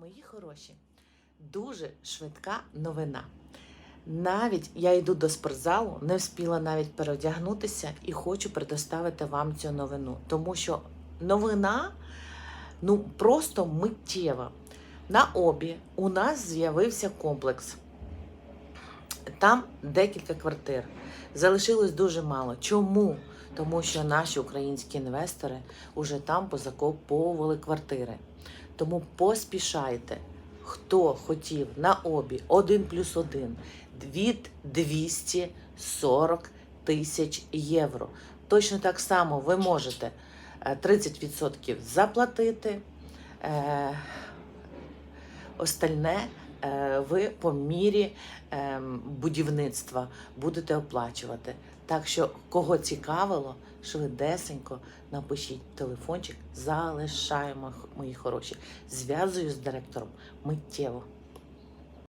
Мої хороші, дуже швидка новина. Навіть я йду до спортзалу, не встигла навіть переодягнутися і хочу предоставити вам цю новину. Тому що новина ну просто миттєва. На обі у нас з'явився комплекс. Там декілька квартир. Залишилось дуже мало. Чому? Тому що наші українські інвестори уже там позакуповували квартири. Тому поспішайте, хто хотів на обі 1 плюс 1 від 240 тисяч євро. Точно так само ви можете е, 30% заплатити. Е, Остальне е, ви по мірі е, будівництва будете оплачувати. Так що, кого цікавило, швидесенько напишіть телефончик, залишаємо, мої хороші. Зв'язую з директором миттєво.